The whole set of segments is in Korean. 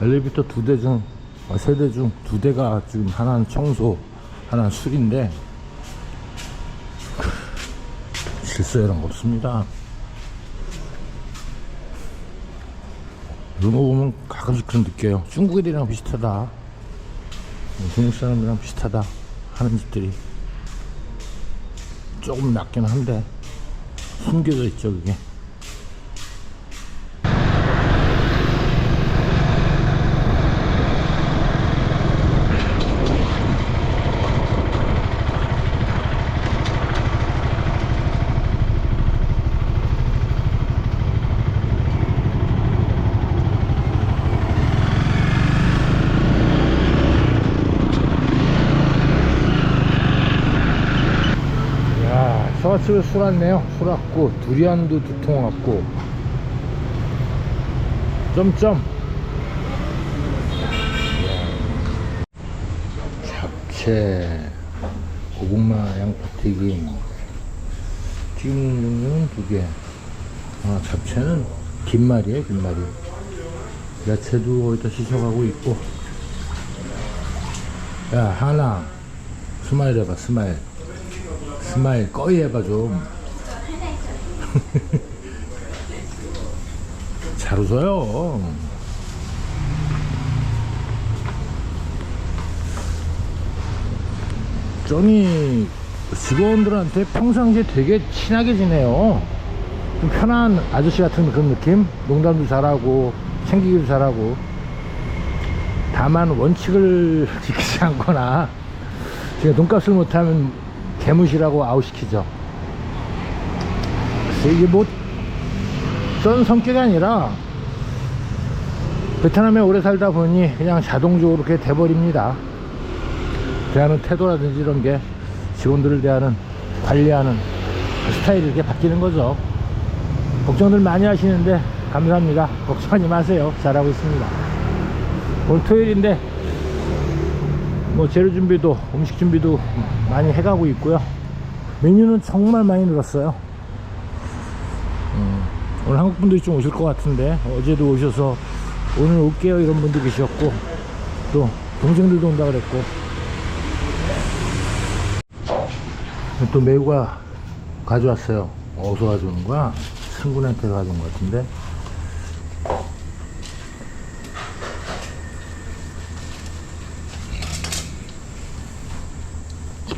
엘리베이터 두 대 중, 어, 세대 중 두 대가 지금 하나는 청소, 하나는 술인데, 실수 이런 거 없습니다. 이런 거 보면 가끔씩 그런 느껴요. 중국 애들이랑 비슷하다. 중국 사람들이랑 비슷하다. 하는 짓들이. 조금 낫긴 한데, 숨겨져 있죠, 그게. 야, 서아집에 술 왔네요. 술 왔고, 두리안도 두 통 왔고, 점점. 잡채, 고구마 양파튀김, 튀김 종류는 두 개. 아, 잡채는 김말이에요, 김말이. 야채도 거기다 씻어가고 있고. 야, 하나. 스마일 해봐, 스마일. 스마일 꺼이 해봐 좀. 잘 웃어요. 정이 직원들한테 평상시에 되게 친하게 지내요. 좀 편한 아저씨 같은 그런 느낌? 농담도 잘하고, 챙기기도 잘하고. 다만 원칙을 지키지 않거나, 제가 돈값을 못하면 개무시라고 아웃시키죠. 이게 뭐, 쩐 성격이 아니라, 베트남에 오래 살다 보니 그냥 자동적으로 그렇게 돼버립니다. 대하는 태도라든지 이런 게 직원들을 대하는, 관리하는 스타일이 이렇게 바뀌는 거죠. 걱정들 많이 하시는데 감사합니다. 걱정하지 마세요. 잘하고 있습니다. 오늘 토요일인데 뭐 재료 준비도 음식 준비도 많이 해가고 있고요. 메뉴는 정말 많이 늘었어요. 음, 오늘 한국 분들이 좀 오실 것 같은데 어제도 오셔서 오늘 올게요 이런 분도 계셨고 또 동생들도 온다 그랬고. 또 매우가 가져왔어요. 어디서 가져오는 거야? 친구한테 가져온 것 같은데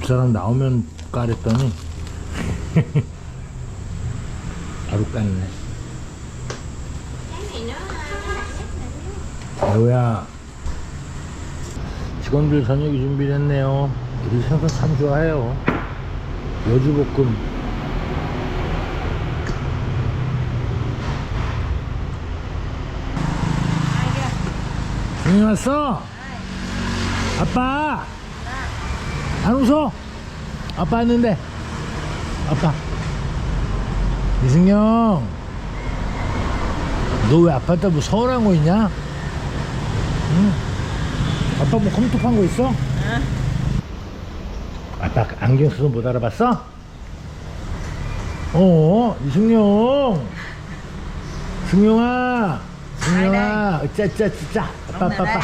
사람 나오면 까랬더니 바로 깠네. 여우야 직원들 저녁이 준비됐네요. 우리 생선 참 좋아해요. 여주볶음. 왔어? 아빠 안 웃어? 아빠 왔는데. 아빠. 이승영 너 왜 아빠한테 뭐 서운한 거 있냐? 응? 아빠 뭐 컴투한 거 있어? 아빠 안경 써서 못 알아봤어? 어 이승용. 승용아. 승용아. 짜짜 진짜 아빠 아빠 아빠.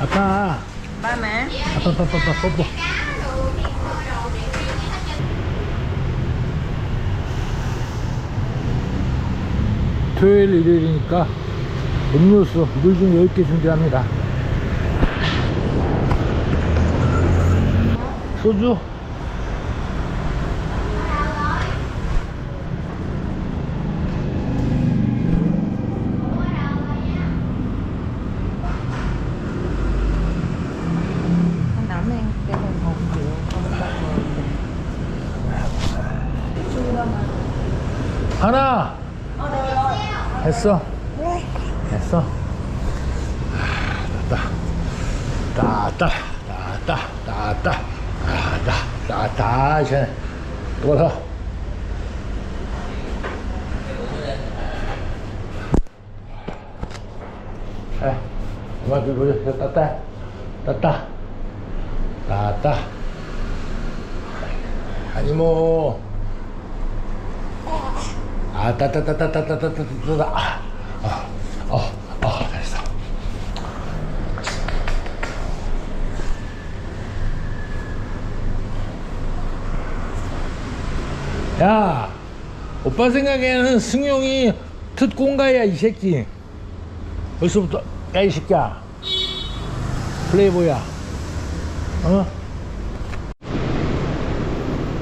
아빠 아빠 아빠 뽀뽀 토요일 일요일이니까 음료수 물 좀 10개 준비합니다. 소주 하나. 했어? 네. 했어? 따따 따따 따따 따따 따따 따따 이제 또서 에, 이만 좀 보자. 따따 따따 따따 아니 뭐. 아, 따따따따따따따따따. 아, 아, 어, 어, 됐어. 야, 오빠 생각에는 승용이 특공가야, 이 새끼. 벌써부터, 야, 이 새끼야. 플레이보야. 어?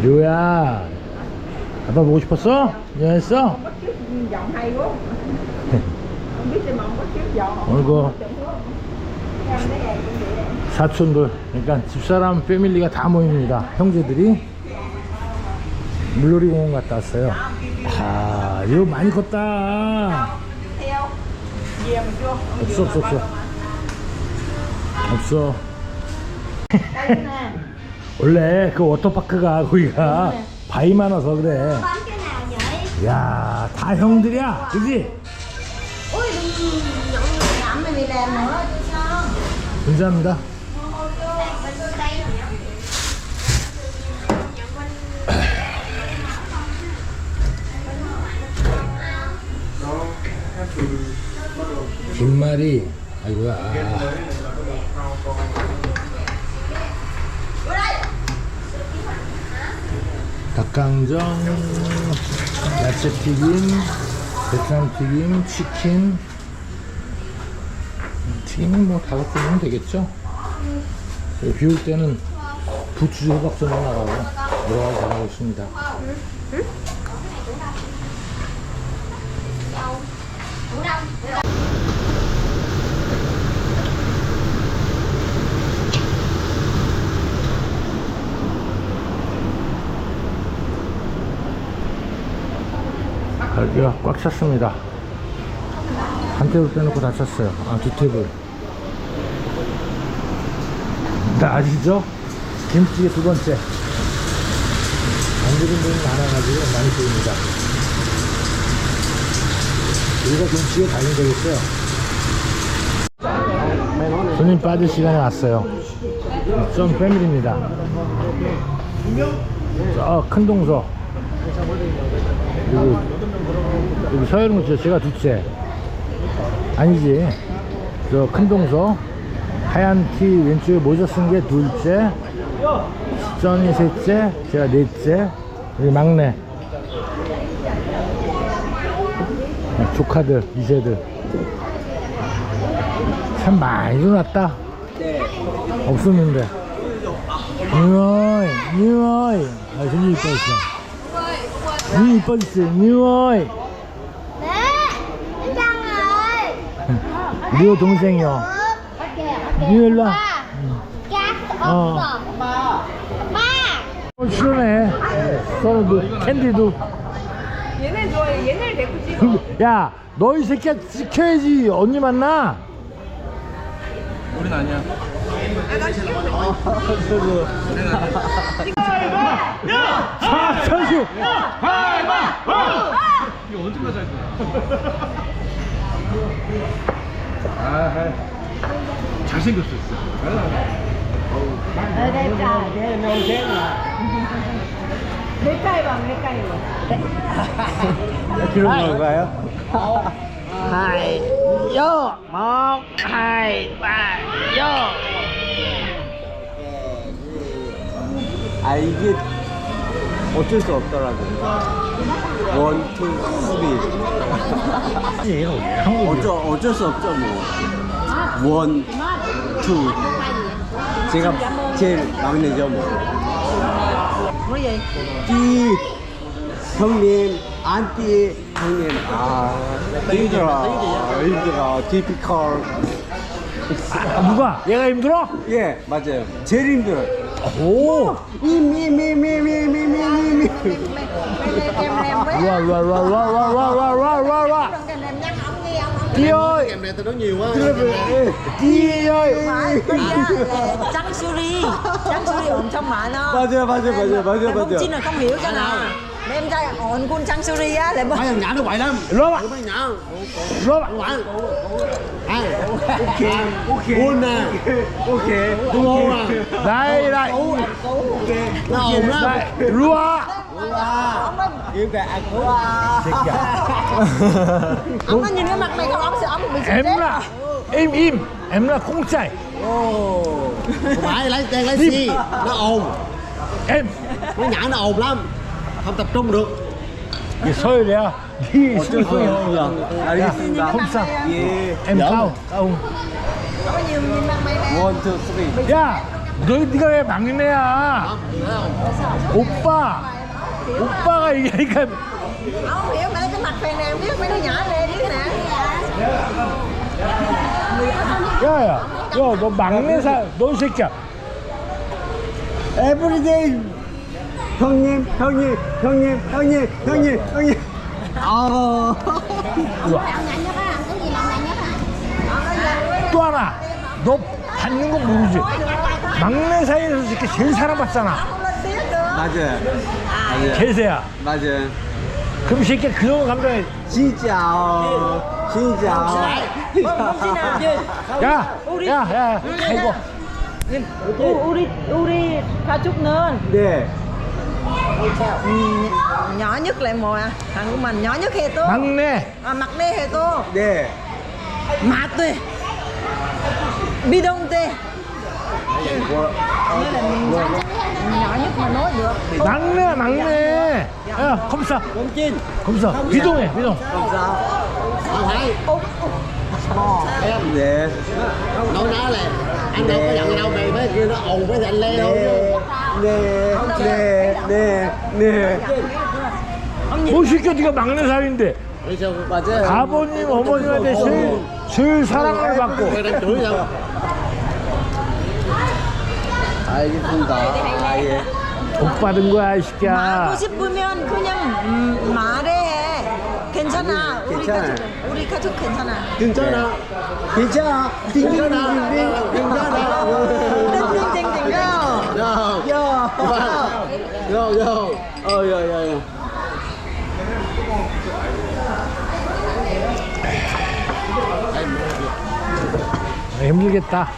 류야, 아빠 보고 싶었어? 그 cũng vậy 사촌들, 그러니까 집사람 패밀리가 다 모입니다. 형제들이 물놀이 공원 갔다 왔어요. 아, 이거 많이 컸다. 없어, 없어, 없어. 없어. 원래 그 워터파크가 거기가 바위 많아서 그래. 야, 다 형들이야. 그지? 감사합니다. 김말이, 아이고야. 닭강정, 야채튀김, 베트남튀김, 치킨. 튀김은 뭐 다섯 개면 되겠죠? 비올 때는 부추 호박전도 나가고 여러 가지 잘하고 있습니다. 갈비가 꽉 찼습니다. 한 테이블 빼놓고 다 찼어요. 아, 두 테이블. 다 아시죠? 김치의 두 번째. 안 드린 분이 많아가지고 많이 보입니다. 여기가 김치에 달린 거겠어요. 손님 빠질 시간에 왔어요. 좀 패밀리입니다. 저큰 동서. 여기, 여기 서열은 저 제가 둘째. 아니지. 저 큰 동서. 하얀 티 왼쪽에 모자 쓴 게 둘째. 시전이 셋째. 제가 넷째. 여기 막내. 조카들, 이세들. 참 많이 일어났다. 없었는데. 뉴어이, 뉴어이. 아, 손님 이뻐졌어. 니 이뻐졌어, 뉴어이. Ơi 뉴 동생이요. 뉴 일로 와. Cắt Ờ. ốc Ba 어, 실어네. 서로도, 캔디도. 얘네 좋아해 얘네를 데리고 찍어 야, 너 이 새끼야 지켜야지. 언니 만나. 우린 아니야. 자, 천수. 이거 언제까지 할 거야? 잘생겼었어요. 네. 아, 이게 어쩔 수 없더라고요. 원, 투, 쓰리. 어쩔, 어쩔 수 없죠, 뭐. 원, 투. 제가 제일 막내죠, 뭐. 띠, 형님, 안띠, 형님. 아, 힘들어. 힘들어. 디피컬. 아, 누가? 얘가 힘들어? 예, 맞아요. 제일 힘들어요. 오! 임, 임, 임, 임, 임, 임, 임, 임. Em em với 와, 와, 와, 와, 와, 와, 와, 와, 와, 와. em em nhắc ông nghe ông 띠 ơi. em này tôi nói nhiều quá. 띠 ơi. phải bây giờ là trắng suri trắng suri ổn trong mạng nó 맞아요 맞아요 맞아요 맞아요 em không 맞아요. tin là không hiểu cho nào Mấy ra trai ổn quân trăng ri á lại mấy thằng nhỏ nó quậy lắm. Lốp ạ. Mấy nhỏ. Lốp ạ. Ngoại. Ok. Ok. Quân à Ok. Quân ô à. Đây đây. Ok. Nó ổn lắm. Rua. Yêu kìa anh Rua. Ông nó nhìn cái mặt mày không ông sẽ ông bị Em là im im. Em là không chạy. Ồ. Phải lấy tiền lấy gì. Nó ồn. Em. Nó nhỏ nó ồn lắm Không tập trung được 이게 서열이야 니 chưa 서열 알겠습니다. 컴싸 예 엠 까우 까우 có nhiều nhìn mặt mày này One, two, three 야, 너 네가 왜 막내야? 오빠, 오빠가 얘기하니까 ông không hiểu mà lấy cái mặt phèn này em biết mấy đứa nhỏ này biết nè 야야, 야, 너 막내 사, 너 이 새끼야. Everyday 형님 형님 형님 형님 형님 형님. 어또 하나, 너 받는 거 모르지? 막내 사이에서 이렇게 제일 사랑받잖아. được 맞아. 맞아. 개새야. 맞아. 그럼 이 새끼 그 정도 감정해. 진짜. 진짜. 야, 야, 야, Uri Uri pha chút nên 네 Ừ, nhỏ nhất lại mùa thằng của mình nhỏ nhất hè tô 막내. à, mặt đê hè tô 네 mặt tê bi đông tê nhỏ nhất mà nói được 막내야, 막내. 야, 컴싸, 꼼진 컴싸. 비동해, 비동. không sao không phải em dạ nói nó là anh đâu có giận đâu mày mấy kia nó ồn với anh leo Nè nè nè nè 뭐 시켜, 네가 막내 사이인데. 그래서 맞아 아버님, 어머님한테 제일, 제일 사랑을 받고. 알겠습니다. 아 예. 복 받은 거야, 이 새끼야. 싶으면 그냥 음, 말해. 괜찮아. 우리 괜찮아. 가족 우리 가족 괜찮아. 괜찮아. 괜찮아. 괜찮아. 괜찮아 띵띵띵띵 go 야, 야, 야, 야, 어, 야, 야, 야. 힘들겠다.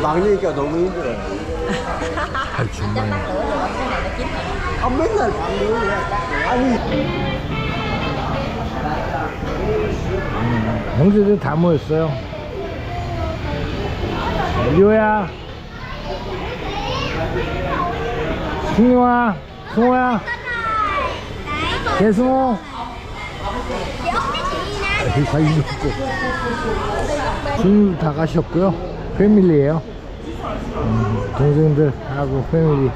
막내니까 너무 힘들어. 아, 정말. 아, 맨날 막내야. 아니, 형제들 다 모였어요. 리오야. 승용아. 승호야. 개승호. 여기 다 잊었고. 준이도 다 가셨고요. 패밀리에요. 음, 동생들하고 패밀리.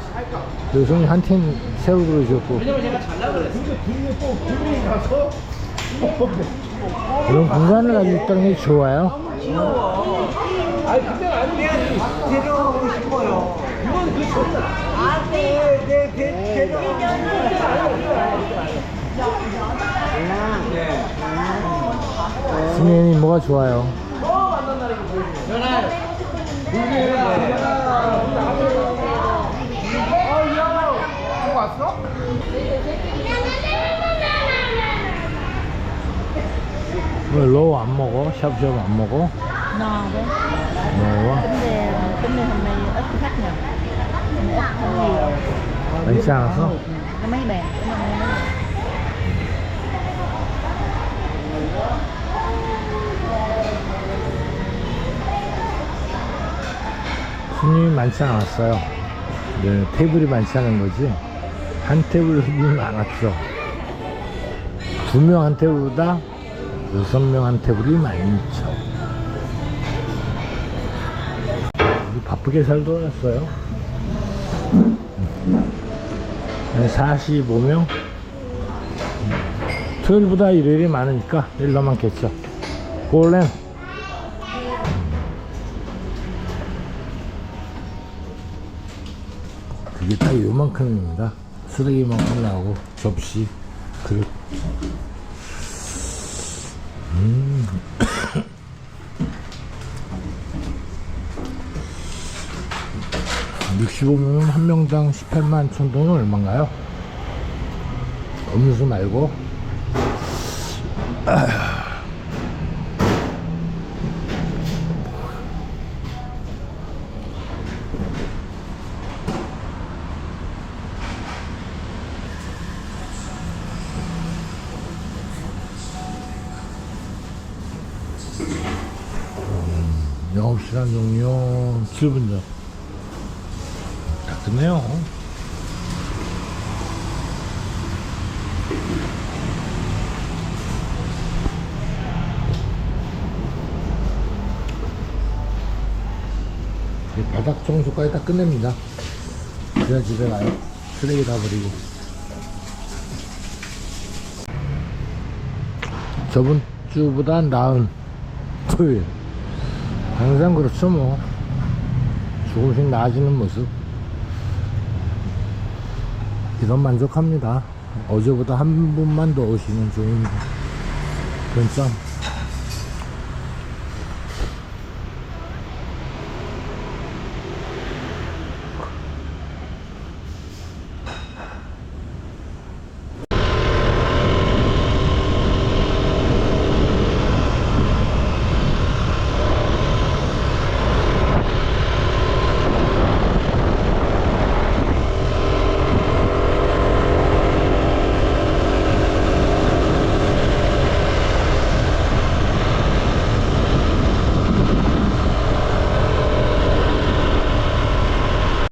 여성이 한팀 새로 들어오셨고. 이런 공간을 가지고 있다는 게 좋아요. 승현이 뭐가 좋아요? 왜 로우 안 먹어? 샤브샤브 안 먹어? no ra tính ra hôm nay ít khách nhờ 많지 않아서? mấy bàn. 손님이 많지 않았어요. 네, 테이블이 많지 않은 거지. 한 테이블 손님이 많았죠. 두 명 한 테이블보다 여섯 명 한 테이블이 많죠. 우리 바쁘게 잘 돌았어요. 네, 45명? 토요일보다 일요일이 많으니까 일로 많겠죠. 골렘. 그게 딱 요만큼입니다. 쓰레기만큼 나오고 접시, 그릇. 음. 65명 한 명당 18만 천 돈은 얼마인가요? 음료수 말고 음, 영업시간 종료 7분 전. 이 바닥 청소까지 다 끝냅니다. 그래야 집에 가요. 쓰레기 다 버리고. 저번 주보다 나은 토요일. 항상 그렇죠, 뭐. 조금씩 나아지는 모습. 이런 만족합니다. 어제보다 한 분만 더 그런 점.